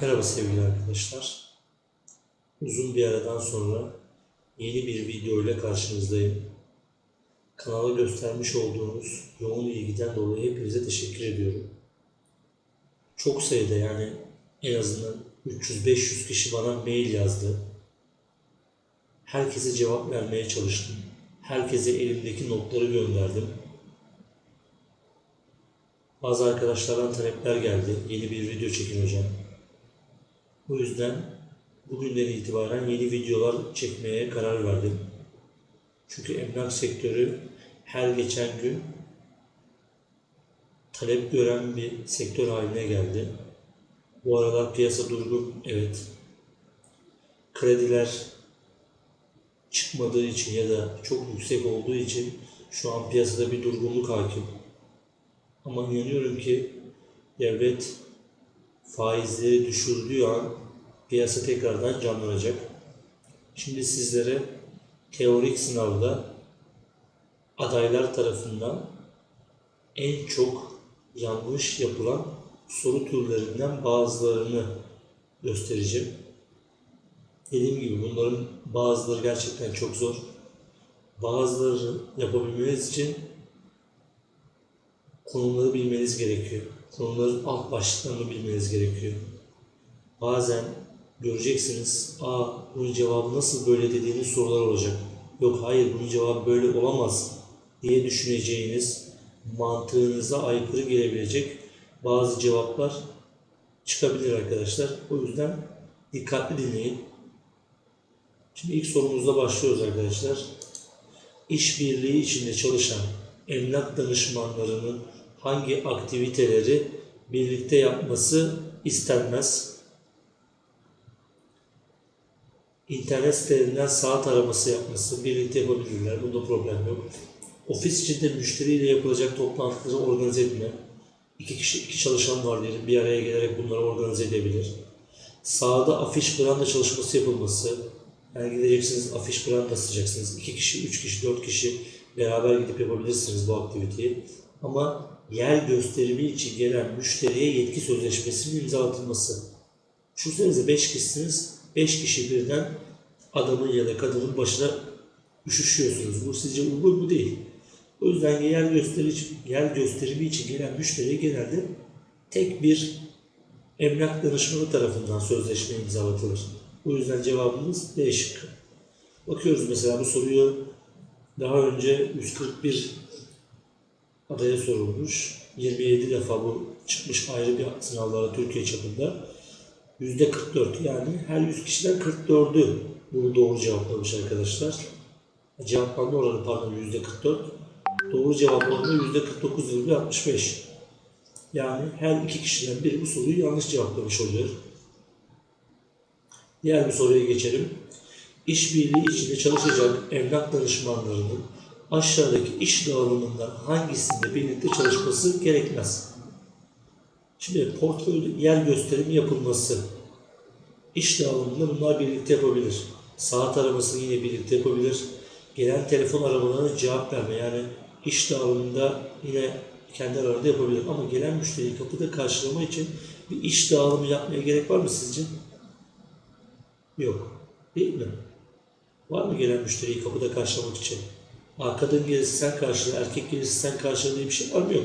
Merhaba sevgili arkadaşlar. Uzun bir aradan sonra yeni bir video ile karşınızdayım. Kanala göstermiş olduğunuz yoğun ilgiden dolayı hepinize teşekkür ediyorum. Çok sayıda yani en azından 300-500 kişi bana mail yazdı. Herkese cevap vermeye çalıştım. Herkese elimdeki notları gönderdim. Bazı arkadaşlardan talepler geldi. Yeni bir video çekin hocam. Bu yüzden bugünden itibaren yeni videolar çekmeye karar verdim. Çünkü emlak sektörü her geçen gün talep gören bir sektör haline geldi. Bu aralar piyasa durgun, evet. Krediler çıkmadığı için ya da çok yüksek olduğu için şu an piyasada bir durgunluk hakim. Ama inanıyorum ki devlet faizleri düşürdüğü an piyasa tekrardan canlanacak. Şimdi sizlere teorik sınavda adaylar tarafından en çok yanlış yapılan soru türlerinden bazılarını göstereceğim. Dediğim gibi bunların bazıları gerçekten çok zor. Bazıları yapabilmeniz için konumları bilmeniz gerekiyor. Konuların alt başlıklarını bilmeniz gerekiyor. Bazen göreceksiniz, aa bunun cevabı nasıl böyle dediğiniz sorular olacak. Yok hayır bunun cevabı böyle olamaz diye düşüneceğiniz, mantığınıza aykırı gelebilecek bazı cevaplar çıkabilir arkadaşlar. O yüzden dikkatli dinleyin. Şimdi ilk sorumuzla başlıyoruz arkadaşlar. İşbirliği içinde çalışan emlak danışmanlarının hangi aktiviteleri birlikte yapması istenmez? İnternet sitelerinden saat araması yapması birlikte yapabilirler. Bunda problem yok. Ofis içinde müşteriyle yapılacak toplantıları organize etme. İki kişi, iki çalışan var diyelim bir araya gelerek bunları organize edebilir. Sahada afiş branda çalışması yapılması. Yani gideceksiniz afiş branda asacaksınız. İki kişi, üç kişi, dört kişi beraber gidip yapabilirsiniz bu aktiviteyi. Ama yer gösterimi için gelen müşteriye yetki sözleşmesinin imzalatılması. Düşünsenize 5 kişisiniz, 5 kişi birden adamın ya da kadının başına üşüşüyorsunuz. Bu sizce uygun mu değil. O yüzden yer, gösteri, yer gösterimi için gelen müşteriye genelde tek bir emlak danışmanı tarafından sözleşme imzalatılır. O yüzden cevabımız D şıkkı. Bakıyoruz mesela bu soruyu daha önce 141 adaya sorulmuş. 27 defa bu çıkmış ayrı bir sınavlara Türkiye çapında. Yüzde 44 yani her 100 kişiden 44'ü bunu doğru cevaplamış arkadaşlar. Cevaplanma oranı pardon yüzde 44. Doğru cevap oranı yüzde 49,65. Yani her iki kişiden biri bu soruyu yanlış cevaplamış oluyor. Diğer bir soruya geçelim. İşbirliği içinde çalışacak emlak danışmanlarının aşağıdaki iş dağılımından hangisinde birlikte çalışması gerekmez? Şimdi portföy yer gösterimi yapılması, iş dağılımında bunlar birlikte yapabilir. Saat aramasını yine birlikte yapabilir. Gelen telefon aramalarına cevap verme yani iş dağılımında yine kendi aralarında yapabilir. Ama gelen müşteriyi kapıda karşılama için bir iş dağılımı yapmaya gerek var mı sizce? Yok. Değil mi? Var mı gelen müşteriyi kapıda karşılamak için? Aa, kadın gelirse sen karşıla, erkek gelirse sen karşıla diye bir şey var mı? Yok.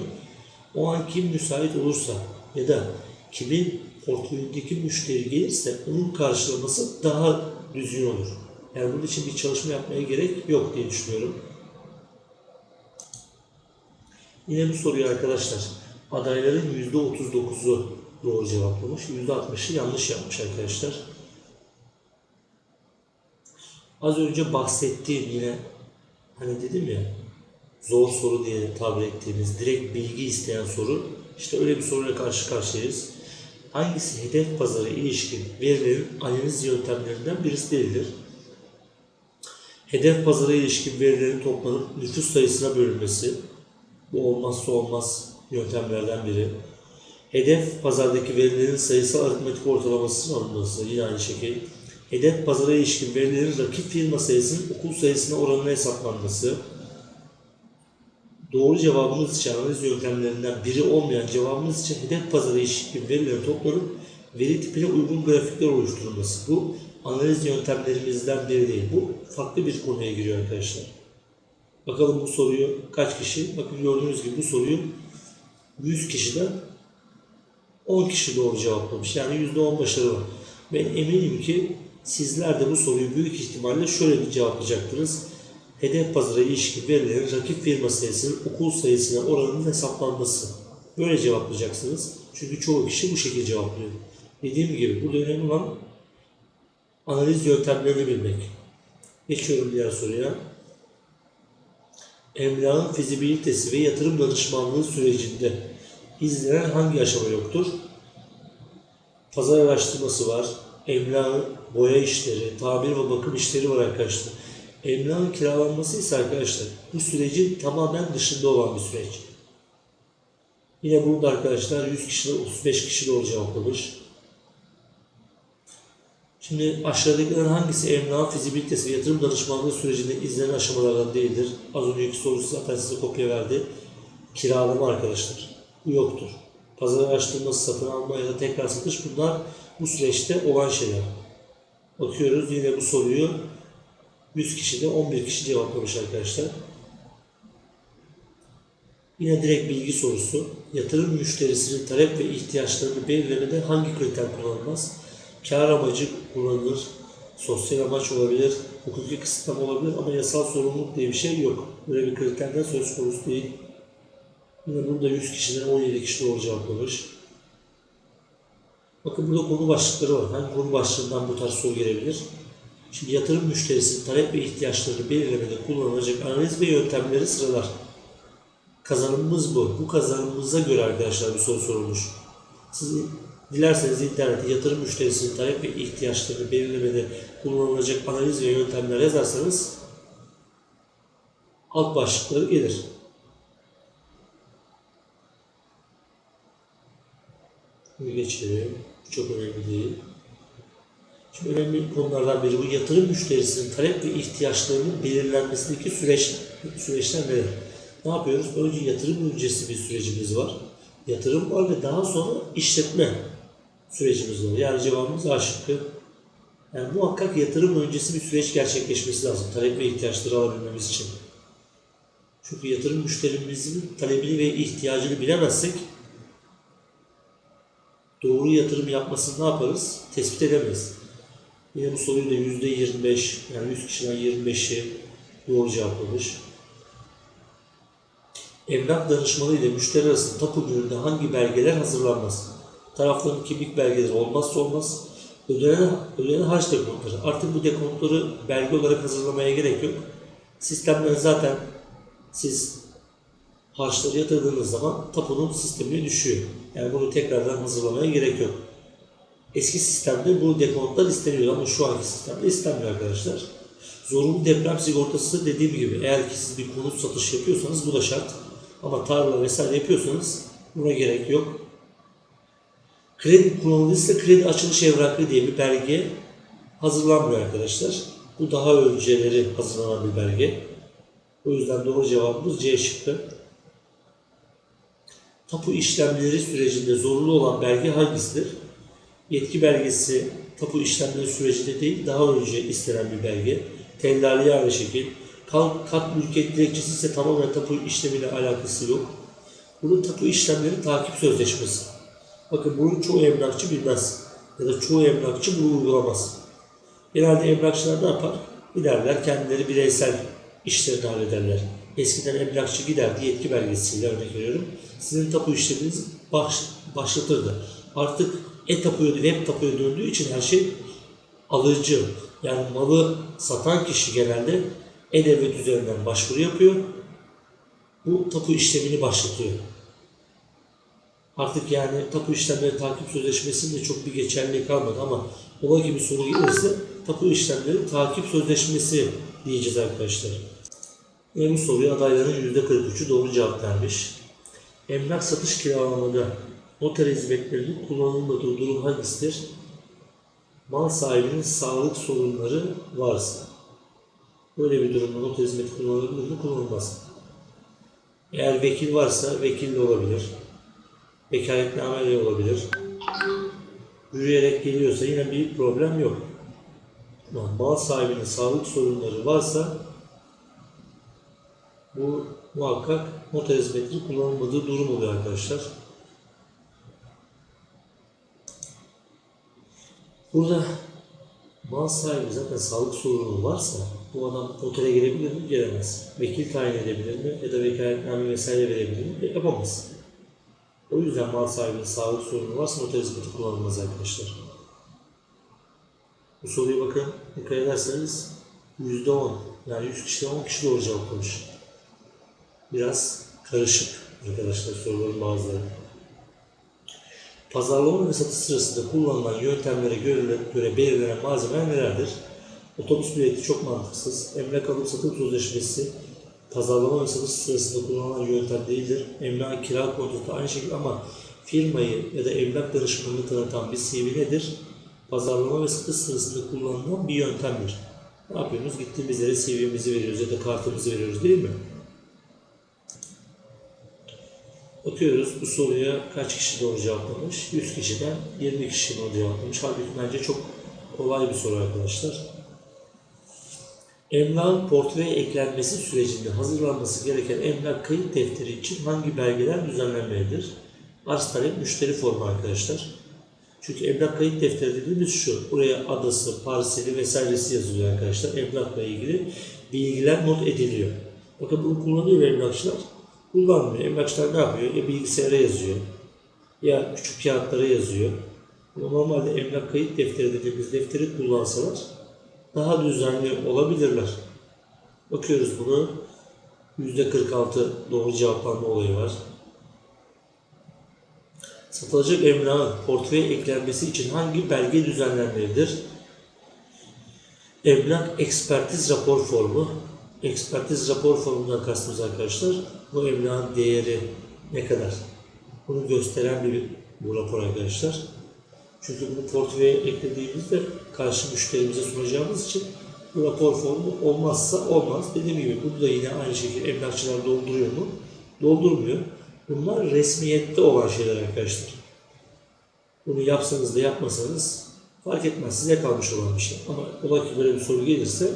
O an kim müsait olursa ya da kimin portföyündeki müşteri gelirse onun karşılaması daha düzgün olur. Yani bunun için bir çalışma yapmaya gerek yok diye düşünüyorum. Yine bu soruyu arkadaşlar adayların %39'u doğru cevaplamış, %60'ı yanlış yapmış arkadaşlar. Az önce bahsettiğim yine hani dedim ya zor soru diye tabir ettiğimiz direkt bilgi isteyen soru işte öyle bir soruyla karşı karşıyayız. Hangisi hedef pazarı ilişkin verilerin analiz yöntemlerinden birisi değildir? Hedef pazara ilişkin verilerin toplanıp nüfus sayısına bölünmesi bu olmazsa olmaz yöntemlerden biri. Hedef pazardaki verilerin sayısal aritmetik ortalamasının alınması yine aynı şekilde. Hedef pazara ilişkin verilerin rakip firma sayısının okul sayısına oranına hesaplanması. Doğru cevabımız için analiz yöntemlerinden biri olmayan cevabımız için hedef pazara ilişkin verilerin toplanıp veri tipine uygun grafikler oluşturulması. Bu analiz yöntemlerimizden biri değil. Bu farklı bir konuya giriyor arkadaşlar. Bakalım bu soruyu kaç kişi? Bakın gördüğünüz gibi bu soruyu 100 kişiden 10 kişi doğru cevaplamış. Yani %10 başarı var. Ben eminim ki sizler de bu soruyu büyük ihtimalle şöyle bir cevaplayacaktınız. Hedef pazara ilişkin verilerin rakip firma sayısının okul sayısına oranının hesaplanması. Böyle cevaplayacaksınız. Çünkü çoğu kişi bu şekilde cevaplıyor. Dediğim gibi burada önemli olan analiz yöntemlerini bilmek. Geçiyorum diğer soruya. Emlakın fizibilitesi ve yatırım danışmanlığı sürecinde izlenen hangi aşama yoktur? Pazar araştırması var, emlakın boya işleri, tamir ve bakım işleri var arkadaşlar. Emlakın kiralanması ise arkadaşlar bu sürecin tamamen dışında olan bir süreç. Yine burada arkadaşlar 100 kişide 35 kişi doğru cevaplamış. Şimdi aşağıdakilerin hangisi emlak fizibilitesi ve yatırım danışmanlığı sürecinde izlenen aşamalardan değildir? Az önceki sorusu zaten size kopya verdi. Kiralama arkadaşlar. Bu yoktur. Pazar araştırması, satın alma ya da tekrar satış bunlar bu süreçte olan şeyler. Bakıyoruz yine bu soruyu 100 kişide 11 kişi cevaplamış arkadaşlar. Yine direkt bilgi sorusu. Yatırım müşterisinin talep ve ihtiyaçlarını belirlemede hangi kriter kullanılmaz? Kar amacı kullanılır, sosyal amaç olabilir, hukuki kısıtlama olabilir ama yasal sorumluluk diye bir şey yok. Böyle bir kriterden söz konusu değil. Yine burada 100 kişiden 17 kişi doğru cevaplamış. Bakın burada konu başlıkları var. Hangi konu başlığından bu tarz soru gelebilir? Şimdi yatırım müşterisinin talep ve ihtiyaçlarını belirlemede kullanılacak analiz ve yöntemleri sıralar. Kazanımımız bu. Bu kazanımımıza göre arkadaşlar bir soru sorulmuş. Siz dilerseniz internette yatırım müşterisinin talep ve ihtiyaçlarını belirlemede kullanılacak analiz ve yöntemler yazarsanız alt başlıkları gelir. Bunu geçelim. Çok önemli değil. Şimdi önemli konulardan biri bu yatırım müşterisinin talep ve ihtiyaçlarının belirlenmesindeki süreç, süreçler neler? Ne yapıyoruz? Önce yatırım öncesi bir sürecimiz var. Yatırım var ve daha sonra işletme sürecimiz var. Yani cevabımız A şıkkı. Yani muhakkak yatırım öncesi bir süreç gerçekleşmesi lazım. Talep ve ihtiyaçları alabilmemiz için. Çünkü yatırım müşterimizin talebini ve ihtiyacını bilemezsek doğru yatırım yapmasını ne yaparız? Tespit edemeyiz. Yine bu soruyu da yüzde 25, yani 100 kişiden 25'i doğru cevaplamış. Emlak danışmanı ile müşteri arasında tapu gününde hangi belgeler hazırlanmaz? Tarafların kimlik belgeleri olmazsa olmaz. Ödenen, ödenen harç dekontları. Artık bu dekontları belge olarak hazırlamaya gerek yok. Sistemden zaten siz harçları yatırdığınız zaman tapunun sistemine düşüyor. Yani bunu tekrardan hazırlamaya gerek yok. Eski sistemde bu dekontlar isteniyor ama şu anki sistemde istenmiyor arkadaşlar. Zorunlu deprem sigortası dediğim gibi eğer ki siz bir konut satış yapıyorsanız bu da şart. Ama tarla vesaire yapıyorsanız buna gerek yok. Kredi kullanılırsa kredi açılış evrakı diye bir belge hazırlanmıyor arkadaşlar. Bu daha önceleri hazırlanan bir belge. O yüzden doğru cevabımız C şıkkı. Tapu işlemleri sürecinde zorunlu olan belge hangisidir? Yetki belgesi tapu işlemleri sürecinde değil, daha önce istenen bir belge. Tellali aynı şekil. Kat, mülkiyet dilekçesi ise tamamen tapu işlemiyle alakası yok. Bunun tapu işlemleri takip sözleşmesi. Bakın bunu çoğu emlakçı bilmez. Ya da çoğu emlakçı bunu uygulamaz. Genelde emlakçılar ne yapar? Giderler kendileri bireysel işlerini hallederler. Eskiden emlakçı giderdi yetki belgesiyle örnek veriyorum. Sizin tapu işleminiz baş, başlatırdı. Artık e-tapuya, web tapuya döndüğü için her şey alıcı. Yani malı satan kişi genelde e-devlet üzerinden başvuru yapıyor. Bu tapu işlemini başlatıyor. Artık yani tapu işlemleri takip sözleşmesinde çok bir geçerlilik kalmadı ama ola gibi soru gelirse tapu işlemleri takip sözleşmesi diyeceğiz arkadaşlar. Bu soruya adayların %43'ü doğru cevap vermiş. Emlak satış kiralamada noter hizmetlerinin kullanılmadığı durum hangisidir? Mal sahibinin sağlık sorunları varsa. Böyle bir durumda noter hizmeti kullanılabilir mi? Kullanılmaz. Eğer vekil varsa vekil de olabilir. Vekaletname de olabilir. yürüyerek geliyorsa yine bir problem yok. Mal sahibinin sağlık sorunları varsa bu muhakkak motor hizmetinin kullanılmadığı durum oluyor arkadaşlar. Burada mal sahibi zaten sağlık sorunu varsa bu adam otele girebilir mi? Giremez. Vekil tayin edebilir mi? Ya da vekaletname vesaire verebilir mi? Yapamaz. O yüzden mal sahibinin sağlık sorunu varsa noter hizmeti kullanılmaz arkadaşlar. Bu soruya bakın dikkat ederseniz %10 yani 100 kişide 10 kişi doğru cevaplamış. Biraz karışık arkadaşlar soruların bazıları. Pazarlama ve satış sırasında kullanılan yöntemlere göre, göre belirlenen malzemeler nelerdir? Otobüs bileti çok mantıksız. Emlak alıp satım sözleşmesi pazarlama ve satış sırasında kullanılan yöntem değildir. Emlak kira kontratı aynı şekilde ama firmayı ya da emlak danışmanını tanıtan bir CV nedir? Pazarlama ve satış sırasında kullanılan bir yöntemdir. Ne yapıyoruz? Gittiğimiz yere CV'mizi veriyoruz ya da kartımızı veriyoruz değil mi? Bakıyoruz bu soruya kaç kişi doğru cevaplamış? 100 kişiden 20 kişi doğru cevaplamış. Halbuki bence çok kolay bir soru arkadaşlar. Emlak portföye eklenmesi sürecinde hazırlanması gereken emlak kayıt defteri için hangi belgeler düzenlenmelidir? Arz talep müşteri formu arkadaşlar. Çünkü emlak kayıt defteri dediğimiz şu. Buraya adası, parseli vesairesi yazılıyor arkadaşlar. Emlakla ilgili bilgiler not ediliyor. Bakın bunu kullanıyor emlakçılar. Kullanmıyor. Emlakçılar ne yapıyor? Ya bilgisayara yazıyor. Ya küçük kağıtlara yazıyor. Normalde emlak kayıt defteri dediğimiz defteri kullansalar daha düzenli olabilirler. Bakıyoruz bunu. %46 doğru cevaplanma olayı var. Satılacak emlakın portföye eklenmesi için hangi belge düzenlenmelidir? Emlak ekspertiz rapor formu. Ekspertiz rapor formundan kastımız arkadaşlar bu emlakın değeri ne kadar? Bunu gösteren bir bu rapor arkadaşlar. Çünkü bunu portföye eklediğimizde karşı müşterimize sunacağımız için bu rapor formu olmazsa olmaz. Dediğim gibi bunu da yine aynı şekilde emlakçılar dolduruyor mu? Doldurmuyor. Bunlar resmiyette olan şeyler arkadaşlar. Bunu yapsanız da yapmasanız fark etmez. Size kalmış olan bir şey. Ama ola ki böyle bir soru gelirse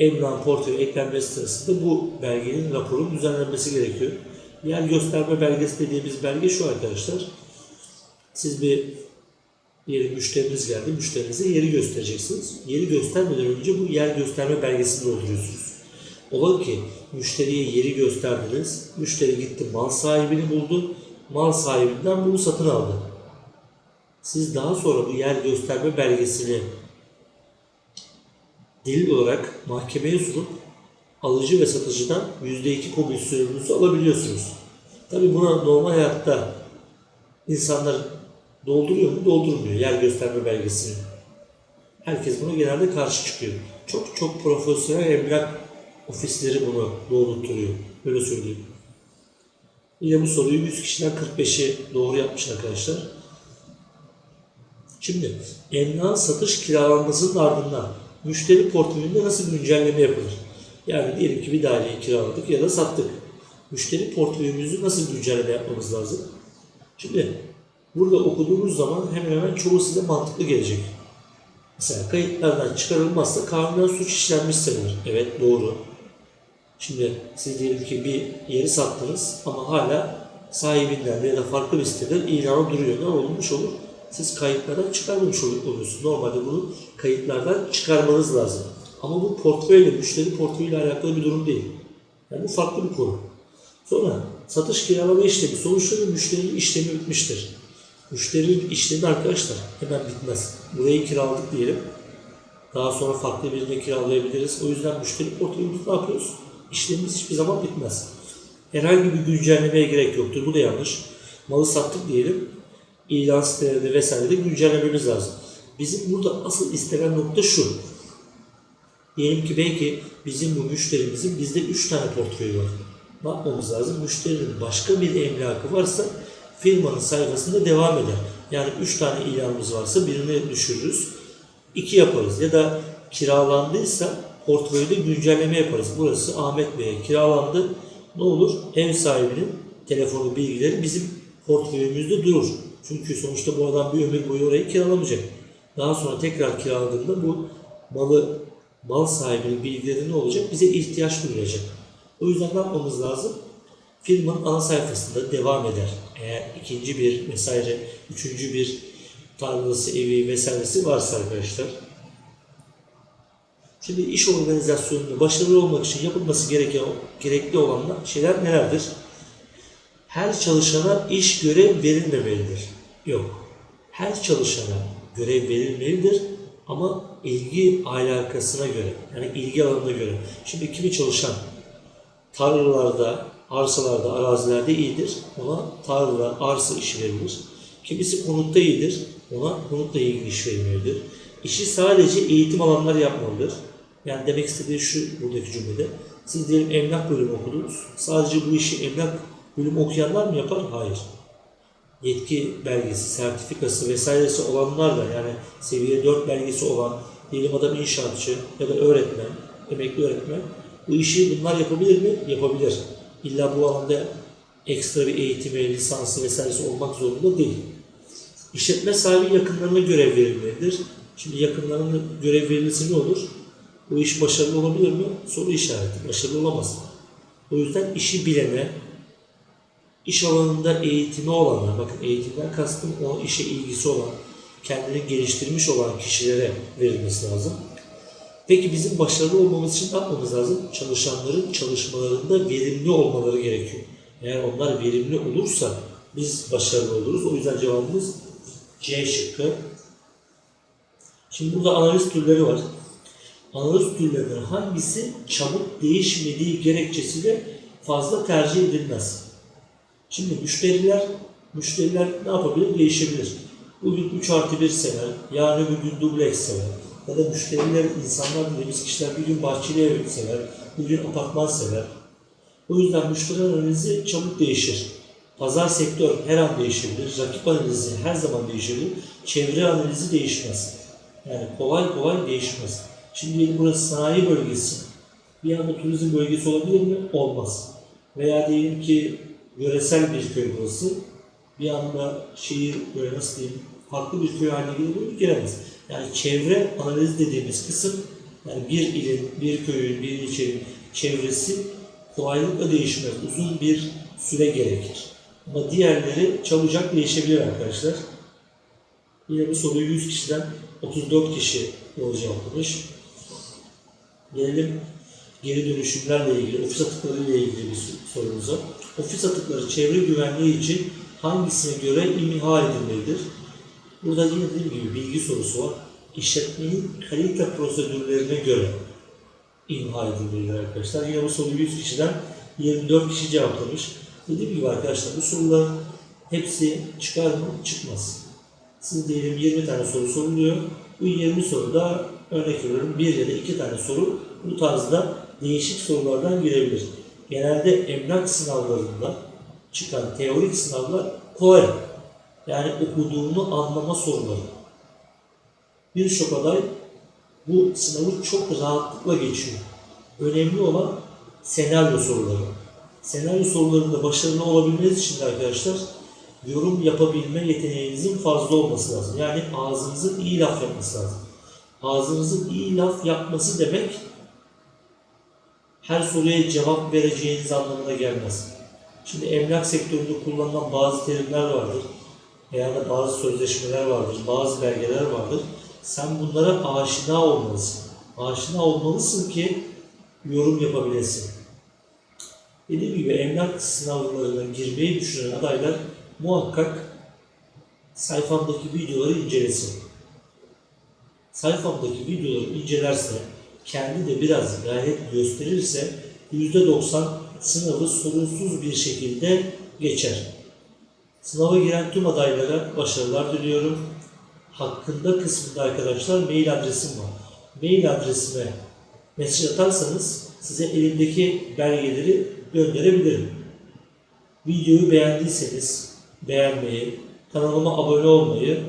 emlak portföye eklenmesi sırasında bu belgenin raporun düzenlenmesi gerekiyor. Yer gösterme belgesi dediğimiz belge şu arkadaşlar. Siz bir diyelim müşteriniz geldi. Müşterinize yeri göstereceksiniz. Yeri göstermeden önce bu yer gösterme belgesini dolduruyorsunuz. Ola ki müşteriye yeri gösterdiniz. Müşteri gitti mal sahibini buldu. Mal sahibinden bunu satın aldı. Siz daha sonra bu yer gösterme belgesini delil olarak mahkemeye sunup alıcı ve satıcıdan %2 komisyonunuzu alabiliyorsunuz. Tabi buna normal hayatta insanlar dolduruyor mu? Doldurmuyor yer gösterme belgesini. Herkes buna genelde karşı çıkıyor. Çok çok profesyonel emlak ofisleri bunu doğrultturuyor. Böyle söyleyeyim. Yine bu soruyu 100 kişiden 45'i doğru yapmış arkadaşlar. Şimdi emlak satış kiralanmasının ardından müşteri portföyünde nasıl bir güncelleme yapılır? Yani diyelim ki bir daireyi kiraladık ya da sattık. Müşteri portföyümüzü nasıl güncelleme yapmamız lazım? Şimdi burada okuduğunuz zaman hemen hemen çoğu size mantıklı gelecek. Mesela kayıtlardan çıkarılmazsa kanunen suç işlenmiş sayılır. Evet doğru. Şimdi siz diyelim ki bir yeri sattınız ama hala sahibinden ya da farklı bir siteden ilanı duruyor. Ne olmuş olur? Siz kayıtlardan çıkarmamış oluyorsunuz. Normalde bunu kayıtlardan çıkarmanız lazım. Ama bu portföyle, müşteri portföyüyle alakalı bir durum değil. Yani bu farklı bir konu. Sonra satış kiralama işlemi sonuçları müşterinin işlemi bitmiştir. Müşterinin işlemi arkadaşlar hemen bitmez. Burayı kiraladık diyelim. Daha sonra farklı birine kiralayabiliriz. O yüzden müşteri portföyümüzü ne yapıyoruz? İşlemimiz hiçbir zaman bitmez. Herhangi bir güncellemeye gerek yoktur. Bu da yanlış. Malı sattık diyelim. İlan sitelerinde vesairede güncellememiz lazım. Bizim burada asıl istenen nokta şu. Diyelim ki belki bizim bu müşterimizin bizde 3 tane portföyü var. Ne yapmamız lazım? Müşterinin başka bir emlakı varsa firmanın sayfasında devam eder. Yani 3 tane ilanımız varsa birini düşürürüz. 2 yaparız. Ya da kiralandıysa portföyde güncelleme yaparız. Burası Ahmet Bey'e kiralandı. Ne olur? Ev sahibinin telefonu bilgileri bizim portföyümüzde durur. Çünkü sonuçta bu adam bir ömür boyu orayı kiralamayacak. Daha sonra tekrar kiraladığında bu malı mal sahibinin bilgileri ne olacak? Bize ihtiyaç duyulacak. O yüzden ne yapmamız lazım? Firmanın ana sayfasında devam eder. Eğer ikinci bir vesaire, üçüncü bir tarlası, evi vesairesi varsa arkadaşlar. Şimdi iş organizasyonunda başarılı olmak için yapılması gereken, gerekli olan şeyler nelerdir? Her çalışana iş görev verilmemelidir. Yok. Her çalışana görev verilmelidir ama ilgi alakasına göre, yani ilgi alanına göre. Şimdi kimi çalışan tarlalarda, arsalarda, arazilerde iyidir. Ona tarla, arsa işi verilir. Kimisi konutta iyidir. Ona konutla ilgili iş verilmelidir. İşi sadece eğitim alanları yapmalıdır. Yani demek istediği şu buradaki cümlede. Siz diyelim emlak bölümü okudunuz. Sadece bu işi emlak bölümü okuyanlar mı yapar? Hayır. Yetki belgesi, sertifikası vesairesi olanlar da yani seviye 4 belgesi olan diyelim adam inşaatçı ya da öğretmen, emekli öğretmen bu işi bunlar yapabilir mi? Yapabilir. İlla bu alanda ekstra bir eğitimi, lisansı vesairesi olmak zorunda değil. İşletme sahibi yakınlarına görev verilmelidir. Şimdi yakınlarına görev verilirse ne olur? Bu iş başarılı olabilir mi? Soru işareti. Başarılı olamaz. O yüzden işi bilene, iş alanında eğitimi olana, bakın eğitimden kastım o işe ilgisi olan, kendini geliştirmiş olan kişilere verilmesi lazım. Peki bizim başarılı olmamız için ne yapmamız lazım? Çalışanların çalışmalarında verimli olmaları gerekiyor. Eğer onlar verimli olursa biz başarılı oluruz. O yüzden cevabımız C şıkkı. Şimdi burada analiz türleri var. Analiz türlerinden hangisi çabuk değişmediği gerekçesiyle fazla tercih edilmez? Şimdi müşteriler, müşteriler ne yapabilir? Değişebilir. Bugün 3 artı 1 sever, yarın öbür gün dubleks sever. Ya da müşteriler, insanlar dediğimiz kişiler bir gün bahçeli ev sever, bir gün apartman sever. O yüzden müşteri analizi çabuk değişir. Pazar sektör her an değişebilir. Rakip analizi her zaman değişebilir. Çevre analizi değişmez. Yani kolay kolay değişmez. Şimdi diyelim burası sanayi bölgesi. Bir anda turizm bölgesi olabilir mi? Olmaz. Veya diyelim ki yöresel bir köy burası. Bir anda şehir böyle nasıl diyeyim farklı bir köy haline gelebilir mi? Gelemez. Yani çevre analiz dediğimiz kısım yani bir ilin, bir köyün, bir ilçenin çevresi kolaylıkla değişmez. Uzun bir süre gerekir. Ama diğerleri çabucak değişebilir arkadaşlar. Yine bu soruyu 100 kişiden 34 kişi doğru cevaplamış. Gelelim geri dönüşümlerle ilgili, ofis atıkları ile ilgili bir sorumuza. Ofis atıkları çevre güvenliği için hangisine göre imha edilmelidir? Burada yine dediğim gibi bilgi sorusu var. İşletmenin kalite prosedürlerine göre imha edilmelidir arkadaşlar. Yine bu soruyu 100 kişiden 24 kişi cevaplamış. Dediğim gibi arkadaşlar bu sorular hepsi çıkar mı? Çıkmaz. Siz diyelim 20 tane soru soruluyor. Bu 20 soruda örnek veriyorum bir ya da iki tane soru bu tarzda değişik sorulardan girebilir. Genelde emlak sınavlarında çıkan teorik sınavlar kolay. Yani okuduğunu anlama soruları. Birçok aday bu sınavı çok rahatlıkla geçiyor. Önemli olan senaryo soruları. Senaryo sorularında başarılı olabilmeniz için de arkadaşlar yorum yapabilme yeteneğinizin fazla olması lazım. Yani ağzınızın iyi laf yapması lazım. Ağzınızın iyi laf yapması demek her soruya cevap vereceğiniz anlamına gelmez. Şimdi emlak sektöründe kullanılan bazı terimler vardır. Veya da bazı sözleşmeler vardır, bazı belgeler vardır. Sen bunlara aşina olmalısın. Aşina olmalısın ki yorum yapabilesin. Dediğim gibi emlak sınavlarına girmeyi düşünen adaylar muhakkak sayfamdaki videoları incelesin. Sayfamdaki videoları incelerse, kendi de biraz gayret gösterirse %90 sınavı sorunsuz bir şekilde geçer. Sınava giren tüm adaylara başarılar diliyorum. Hakkında kısmında arkadaşlar mail adresim var. Mail adresime mesaj atarsanız size elimdeki belgeleri gönderebilirim. Videoyu beğendiyseniz beğenmeyi, kanalıma abone olmayı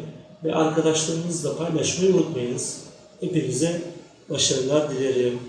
ve arkadaşlarınızla paylaşmayı unutmayınız. Hepinize başarılar dilerim.